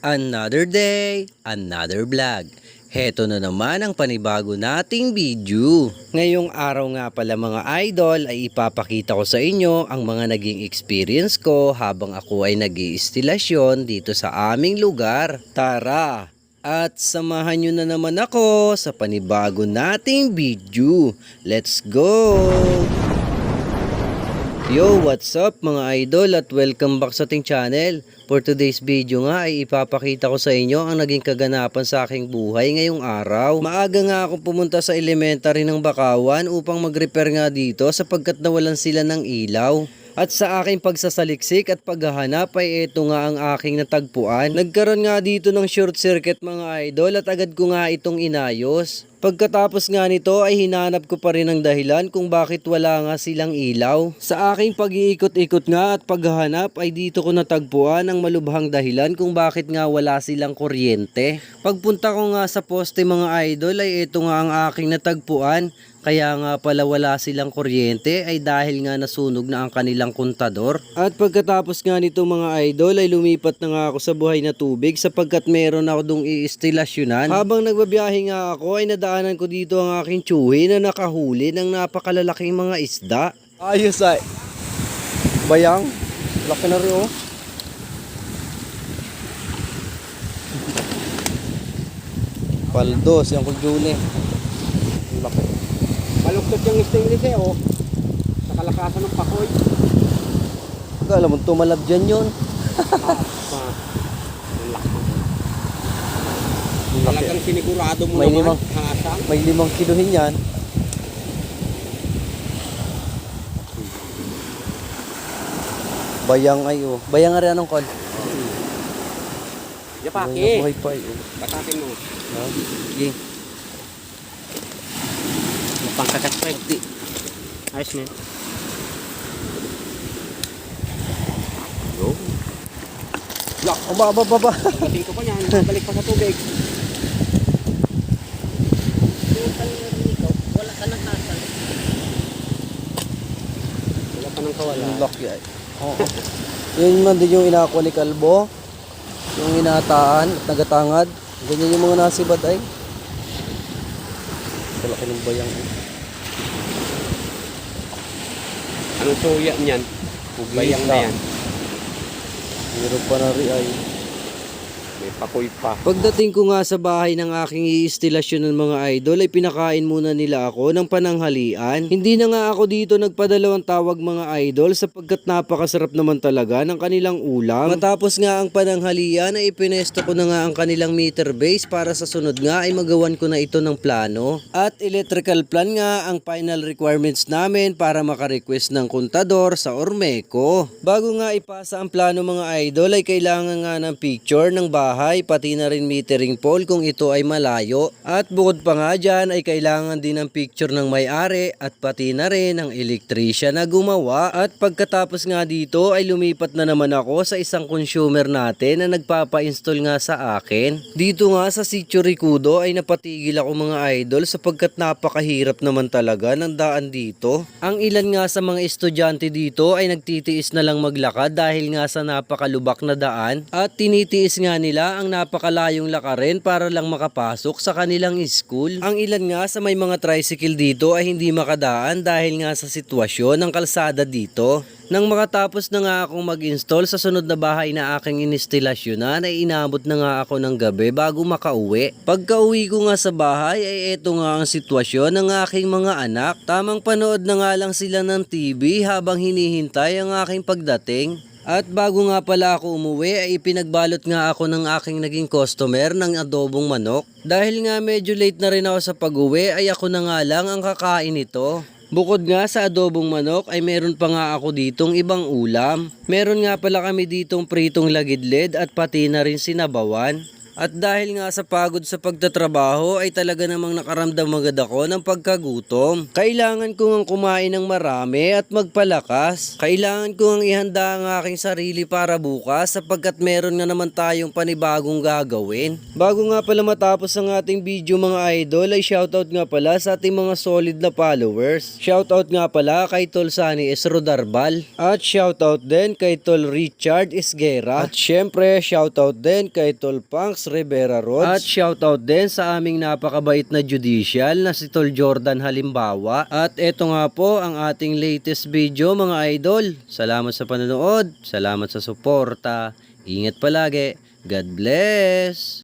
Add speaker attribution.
Speaker 1: Another day, another vlog. Heto na naman ang panibago nating video. Ngayong araw nga pala mga idol ay ipapakita ko sa inyo ang mga naging experience ko habang ako ay nag iistilasyon dito sa aming lugar. Tara! At samahan nyo na naman ako sa panibago nating video. Let's go! Yo, what's up mga idol at welcome back sa ating channel. For today's video nga ay ipapakita ko sa inyo ang naging kaganapan sa aking buhay ngayong araw. Maaga nga akong pumunta sa elementary ng Bakawan upang mag-repair nga dito sapagkat nawalan sila ng ilaw. At sa aking pagsasaliksik at paghahanap ay ito nga ang aking natagpuan. Nagkaroon nga dito ng short circuit mga idol at agad ko nga itong inayos. Pagkatapos nga nito ay hinanap ko pa rin ang dahilan kung bakit wala nga silang ilaw. Sa aking pag-iikot-ikot nga at paghahanap ay dito ko natagpuan ang malubhang dahilan kung bakit nga wala silang kuryente. Pagpunta ko nga sa poste mga idol ay ito nga ang aking natagpuan. Kaya nga pala wala silang kuryente ay dahil nga nasunog na ang kanilang kontador. At pagkatapos nga nito mga idol ay lumipat na nga ako sa buhay na tubig sapagkat meron ako dong iistilasyonan. Habang nagbabiyahe nga ako ay nadaanan ko dito ang aking tsuhi na nakahuli ng napakalalaking mga isda. Ayos ay. Bayang. Laki na rin oh. Paldos, yung kuljuni. Laki.
Speaker 2: Maluktot yung stainless eh, oh. Sa kalakasan ng pakoy.
Speaker 1: Kala mo tumalab dyan yun.
Speaker 2: Laki. Talagang sinigurado mo
Speaker 1: May
Speaker 2: naman.
Speaker 1: limang-
Speaker 2: Hasang.
Speaker 1: May limang kilohin yan. Bayang ay oh. Bayang nga rin anong kon?
Speaker 2: Yapaki.
Speaker 1: Buhay pa ay oh.
Speaker 2: Batakin mo.
Speaker 1: Ha? Sige.
Speaker 2: Pangkakat pa eh. Ayos na yun.
Speaker 1: Lak, aba, aba, aba, aba.
Speaker 2: Pagdating ko pa niyan, balik pa sa tubig.
Speaker 3: Wala ka ng kasal.
Speaker 2: Wala pa nang kawala.
Speaker 1: Laki ay. Oo. Yun man din yung inakuha ni Kalbo. Yung inataan at nagatangad. Ganyan yung mga nasibad ay. Kalaki ng bayang ay.
Speaker 2: Anong suya niyan? Bayang na yan.
Speaker 1: Meron pa na rin ay.
Speaker 2: May pakoy pa.
Speaker 1: Pagdating ko nga sa bahay ng aking iistilasyon ng mga idol ay pinakain muna nila ako ng pananghalian. Hindi na nga ako dito nagpadalawang tawag mga idol sapagkat napakasarap naman talaga ng kanilang ulam. Matapos nga ang pananghalian ay ipinesto ko na nga ang kanilang meter base para sa sunod nga ay magawan ko na ito ng plano. At electrical plan nga ang final requirements namin para makarequest ng kontador sa Ormeco. Bago nga ipasa ang plano mga idol ay kailangan nga ng picture ng bahay pati na rin metering pole kung ito ay malayo. At bukod pa nga dyan ay kailangan din ng picture ng may-ari at pati na rin ng electrician na gumawa. At pagkatapos nga dito ay lumipat na naman ako sa isang consumer natin na nagpapa-install nga sa akin. Dito nga sa Sitio Ricudo ay napatigil ako mga idol sapagkat napakahirap naman talaga ng daan dito. Ang ilan nga sa mga estudyante dito ay nagtitiis na lang maglakad dahil nga sa napakalubak na daan at tinitiis nga nila ang napakalayong lakarin para lang makapasok sa kanilang school. Ang ilan nga sa may mga tricycle dito ay hindi makadaan dahil nga sa sitwasyon ng kalsada dito. Nang makatapos na nga akong mag-install sa sunod na bahay na aking inistilasyonan ay inabot na nga ako ng gabi bago makauwi. Pagka uwi ko nga sa bahay ay eto nga ang sitwasyon ng aking mga anak. Tamang panood na nga lang sila ng TV habang hinihintay ang aking pagdating. At bago nga pala ako umuwi ay pinagbalot nga ako ng aking naging customer ng adobong manok. Dahil nga medyo late na rin ako sa pag-uwi ay ako na nga lang ang kakain nito. Bukod nga sa adobong manok ay meron pa nga ako ditong ibang ulam. Meron nga pala kami ditong pritong lagidled at pati na rin sinabawan. At dahil nga sa pagod sa pagtatrabaho ay talaga namang nakaramdam agad ako ng pagkagutom. Kailangan ko ngang kumain ng marami at magpalakas. Kailangan ko ngang ihanda ang aking sarili para bukas sapagkat meron nga naman tayong panibagong gagawin. Bago nga pala matapos ang ating video mga idol ay shoutout nga pala sa ating mga solid na followers. Shoutout nga pala kay Tol Sani S. Rodarbal. At shoutout din kay Tol Richard Isguera. At syempre shoutout din kay Tol Rivera Rods. At shoutout din sa aming napakabait na judicial na si Tol Jordan Halimbawa. At eto nga po ang ating latest video mga idol. Salamat sa panonood. Salamat sa suporta. Ingat palagi. God bless!